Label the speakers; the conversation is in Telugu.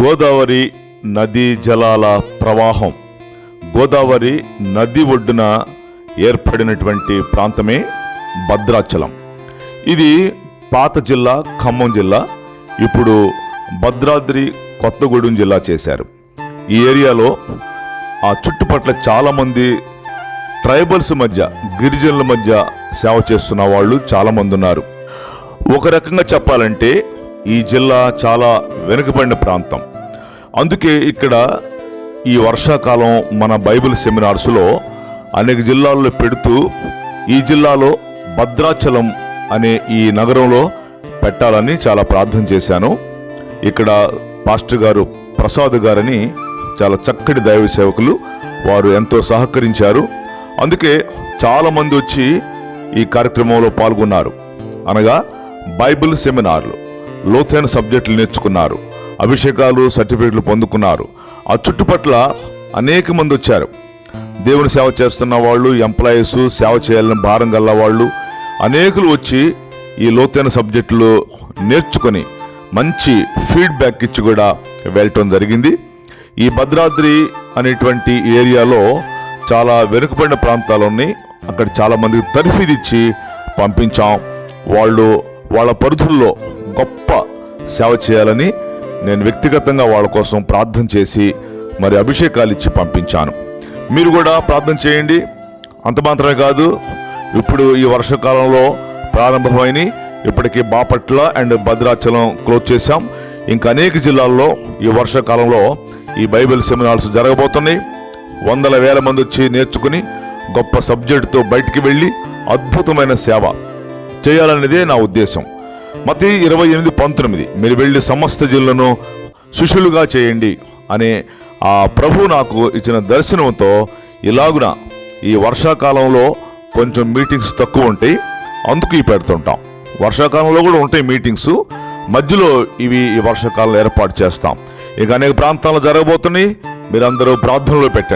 Speaker 1: గోదావరి నదీ జలాల ప్రవాహం. గోదావరి నది ఒడ్డున ఏర్పడినటువంటి ప్రాంతమే భద్రాచలం. ఇది పాత జిల్లా ఖమ్మం జిల్లా ఇప్పుడు భద్రాద్రి కొత్తగూడెం జిల్లా చేశారు. ఈ ఏరియాలో ఆ చుట్టుపట్ల చాలామంది ట్రైబల్స్ మధ్య గిరిజనుల మధ్య సేవ చేస్తున్న వాళ్ళు చాలామంది ఉన్నారు. ఒక రకంగా చెప్పాలంటే ఈ జిల్లా చాలా వెనుకబడిన ప్రాంతం. అందుకే ఇక్కడ ఈ వర్షాకాలం మన బైబిల్ సెమినార్స్లో అనేక జిల్లాల్లో పెడుతూ ఈ జిల్లాలో భద్రాచలం అనే ఈ నగరంలో పెట్టాలని చాలా ప్రార్థన చేశాను. ఇక్కడ పాస్టర్ గారు ప్రసాద్ గారని చాలా చక్కటి దైవ సేవకులు వారు ఎంతో సహకరించారు. అందుకే చాలామంది వచ్చి ఈ కార్యక్రమంలో పాల్గొన్నారు. అనగా బైబిల్ సెమినార్లు లోతైన సబ్జెక్టులు నేర్చుకున్నారు. అభిషేకాలు సర్టిఫికెట్లు పొందుకున్నారు. ఆ చుట్టుపట్ల అనేక మంది వచ్చారు. దేవుని సేవ చేస్తున్న వాళ్ళు ఎంప్లాయీస్ సేవ చేయాలని భారం గల్ల వాళ్ళు అనేకులు వచ్చి ఈ లోతైన సబ్జెక్టులు నేర్చుకొని మంచి ఫీడ్బ్యాక్ ఇచ్చి కూడా వెళ్ళటం జరిగింది. ఈ భద్రాద్రి అనేటువంటి ఏరియాలో చాలా వెనుకబడిన ప్రాంతాలు ఉన్నాయి. అక్కడ చాలామందికి మందికి ఇచ్చి పంపించాం. వాళ్ళు వాళ్ళ పరిధుల్లో గొప్ప సేవ చేయాలని నేను వ్యక్తిగతంగా వాళ్ళ కోసం ప్రార్థన చేసి మరి అభిషేకాలు ఇచ్చి పంపించాను. మీరు కూడా ప్రార్థన చేయండి. అంత మాత్రమే కాదు ఇప్పుడు ఈ వర్షాకాలంలో ప్రారంభమైన ఇప్పటికీ బాపట్ల అండ్ భద్రాచలం క్లోజ్ చేశాం. ఇంకా అనేక జిల్లాల్లో ఈ వర్షాకాలంలో ఈ బైబిల్ సెమినార్స్ జరగబోతున్నాయి. వందల వేల మంది వచ్చి నేర్చుకుని గొప్ప సబ్జెక్టుతో బయటికి వెళ్ళి అద్భుతమైన సేవ చేయాలనేదే నా ఉద్దేశం. మతి ఇరవై ఎనిమిది పంతొమ్మిది. మీరు వెళ్ళి సమస్త జిల్లను శిష్యులుగా చేయండి అనే ఆ ప్రభు నాకు ఇచ్చిన దర్శనంతో ఇలాగున ఈ వర్షాకాలంలో కొంచెం మీటింగ్స్ తక్కువ ఉంటాయి అందుకు ఈ పెడుతుంటాం వర్షాకాలంలో కూడా ఉంటాయి మీటింగ్స్ మధ్యలో ఇవి ఈ వర్షాకాలంలో ఏర్పాటు చేస్తాం. ఇక అనేక ప్రాంతాల్లో జరగబోతున్నాయి మీరందరూ ప్రార్థనలో పెట్టండి.